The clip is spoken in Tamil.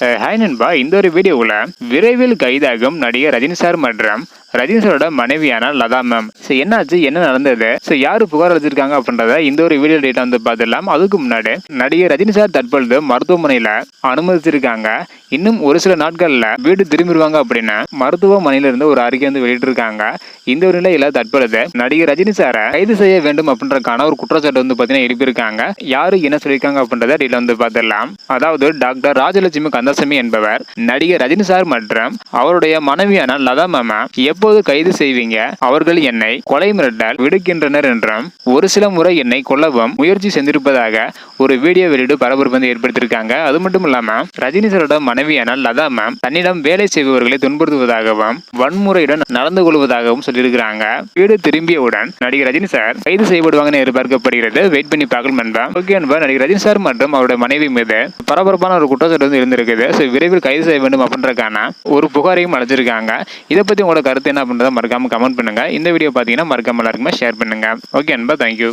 ஹாய் நண்பா இந்த ஒரு வீடியோவில் விரைவில் கைதாகும் நடிகர் ரஜினி சார் மற்றும் ரஜினி சாரோட மனைவியான லதா மேம் ஸோ என்னாச்சு? என்ன நடந்தது? ஸோ யார் புகார் அளிச்சிருக்காங்க அப்படின்றத இந்த ஒரு வீடியோ டேட்டா வந்து பார்த்துடலாம். அதுக்கு முன்னாடி நடிகர் ரஜினி சார் தற்பொழுது மருத்துவமனையில் அனுமதிச்சிருக்காங்க. இன்னும் ஒரு சில நாட்களில் வீடு திரும்பிடுவாங்க அப்படின்னு மருத்துவமனையில இருந்து ஒரு அறிக்கை வந்து வெளியிட்டிருக்காங்க. இந்த ஒரு நிலையில தற்பொழுது நடிகர் ரஜினி சாரை கைது செய்ய வேண்டும் அப்படின்றக்கான ஒரு குற்றச்சாட்டு வந்து பார்த்தீங்கன்னா எழுப்பியிருக்காங்க. யாரு என்ன சொல்லியிருக்காங்க அப்படின்றத டீட்டெயில் வந்து பார்த்துடலாம். அதாவது டாக்டர் ராஜலட்சுமி கந்தசாமி என்பவர் நடிகர் ரஜினி சார் மற்றும் அவருடைய மனைவியான லதா மாமா எப்போது கைது செய்வீங்க? அவர்கள் என்னை கொலை மிரட்டால் விடுக்கின்றனர் என்றும் ஒரு சில முறை என்னை கொல்லவும் முயற்சி செஞ்சிருப்பதாக ஒரு வீடியோ வெளியிட பரபரப்பு வந்து ஏற்படுத்தியிருக்காங்க. அது மட்டும் இல்லாம ரஜினி சாரோட மனைவியான லதா மேம் தன்னிடம் வேலை செய்பவர்களை துன்புறுத்துவதாகவும் வன்முறையுடன் நடந்து கொள்வதாகவும் சொல்லியிருக்கிறாங்க. வீடு திரும்பியவுடன் நடிகர் ரஜினி சார் கைது செய்யப்படுவாங்கன்னு எதிர்பார்க்கப்படுகிறது. வெயிட் பண்ணி பார்க்கலாம் நண்பா ஓகே நண்பா நடிகர் ரஜினி சார் மற்றும் அவருடைய மனைவி மீது பரபரப்பான ஒரு குற்றச்சாட்டு வந்து இருந்திருக்குது ஸோ விரைவில் கைது செய்ய வேண்டும் அப்படின்றக்கான ஒரு புகாரையும் அழைச்சிருக்காங்க இதை பற்றி உங்களோட கருத்து என்ன அப்படின்றத மறக்காம கமெண்ட் பண்ணுங்கள் இந்த வீடியோ பார்த்தீங்கன்னா மறக்காமல் எல்லாருக்குமே ஷேர் பண்ணுங்க. ஓகே அன்பா தேங்க்யூ